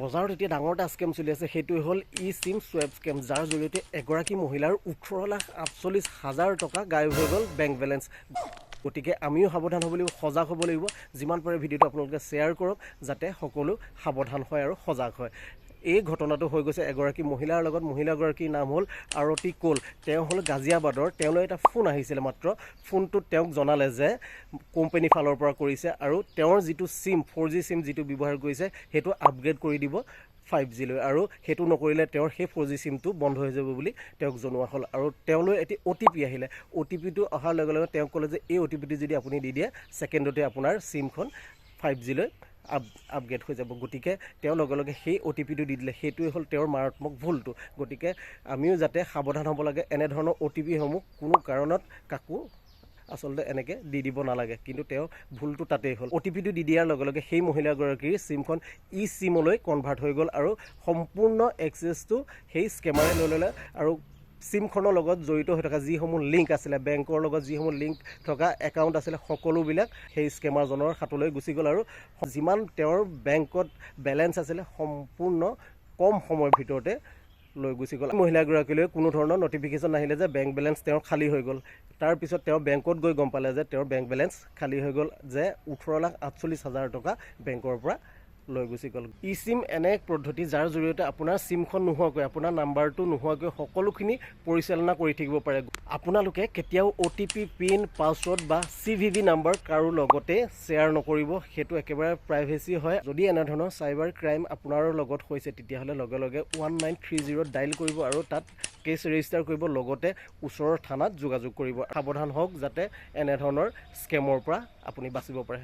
বজাৰত এতিয়া ডাঙৰ এটা স্কেম চলি আছে সেইটোৱে হ'ল ই চিম চুৱেপ স্কেম যাৰ জৰিয়তে এগৰাকী মহিলাৰ ওঠৰ লাখ আঠচল্লিছ হাজাৰ টকা গায়ব হৈ গ'ল বেংক বেলেঞ্চ গতিকে আমিও সাৱধান হ'ব লাগিব সজাগ হ'ব লাগিব। যিমান পাৰে ভিডিঅ'টো আপোনালোকে শ্বেয়াৰ কৰক যাতে সকলো সাৱধান হয় আৰু সজাগ হয়। এই ঘটনাটো হৈ গৈছে। এগৰাকী মহিলাৰ লগত মহিলাগৰাকীৰ নাম হ'ল আৰতী কোল। তেওঁ হ'ল গাজিয়াবাদৰ। তেওঁলৈ এটা ফোন আহিছিলে মাত্ৰ। ফোনটোত তেওঁক জনালে যে কোম্পানীৰ ফালৰ পৰা কৰিছে আৰু তেওঁৰ যিটো চিম ফ'ৰ জি চিম যিটো ব্যৱহাৰ কৰিছে সেইটো আপগ্ৰেড কৰি দিব ফাইভ জিলৈ আৰু সেইটো নকৰিলে তেওঁৰ সেই ফ'ৰ জি চিমটো বন্ধ হৈ যাব বুলি তেওঁক জনোৱা হ'ল। আৰু তেওঁলৈ এটি অ' টি পি আহিলে। অ' টি পিটো অহাৰ লগে লগে তেওঁক ক'লে যে এই অ' টি পিটো যদি আপুনি দি দিয়ে ছেকেণ্ডতে আপোনাৰ চিমখন ফাইভ জিলৈ আপ আপগ্ৰেড হৈ যাব। গতিকে তেওঁ লগে লগে সেই অ' টি পিটো দি দিলে। সেইটোৱে হ'ল তেওঁৰ মাৰাত্মক ভুলটো। গতিকে আমিও যাতে সাৱধান হ'ব লাগে এনেধৰণৰ অ' টি পিসমূহ কোনো কাৰণত কাকো আচলতে এনেকৈ দি দিব নালাগে। কিন্তু তেওঁ ভুলটো তাতেই হ'ল। অ' টি পিটো দি দিয়াৰ লগে লগে সেই মহিলাগৰাকীৰ চিমখন ই চিমলৈ কনভাৰ্ট হৈ গ'ল আৰু সম্পূৰ্ণ এক্সেছটো সেই স্কেমাৰে লৈ ল'লে। আৰু চিমখনৰ লগত জড়িত হৈ থকা যিসমূহ লিংক আছিলে বেংকৰ লগত যিসমূহ লিংক থকা একাউণ্ট আছিলে সকলোবিলাক সেই স্কেমাৰজনৰ হাতলৈ গুচি গ'ল আৰু যিমান তেওঁৰ বেংকত বেলেঞ্চ আছিলে সম্পূৰ্ণ কম সময়ৰ ভিতৰতে লৈ গুচি গ'ল। মহিলাগৰাকীলৈ কোনো ধৰণৰ নটিফিকেশ্যন নাহিলে যে বেংক বেলেঞ্চ তেওঁৰ খালী হৈ গ'ল। তাৰপিছত তেওঁ বেংকত গৈ গম পালে যে তেওঁৰ বেংক বেলেঞ্চ খালী হৈ গ'ল যে ওঠৰ লাখ আঠচল্লিছ হাজাৰ টকা বেংকৰ পৰা লৈ গুচি গ'ল। ই চিম এনে এক পদ্ধতি যাৰ জৰিয়তে আপোনাৰ চিমখন নোহোৱাকৈ আপোনাৰ নাম্বাৰটো নোহোৱাকৈ সকলোখিনি পৰিচালনা কৰি থাকিব পাৰে। আপোনালোকে কেতিয়াও O' T P PIN password বা চি ভি ভি নাম্বাৰ কাৰো লগতে শ্বেয়াৰ নকৰিব। সেইটো একেবাৰে প্ৰাইভেচি হয়। যদি এনেধৰণৰ চাইবাৰ ক্ৰাইম আপোনাৰ লগত হৈছে তেতিয়াহ'লে লগে লগে one nine three zero' dial কৰিব আৰু তাত কেছ ৰেজিষ্টাৰ কৰিব। লগতে ওচৰৰ থানাত যোগাযোগ কৰিব। সাৱধান হওক যাতে এনেধৰণৰ স্কেমৰ পৰা আপুনি বাচিব পাৰে।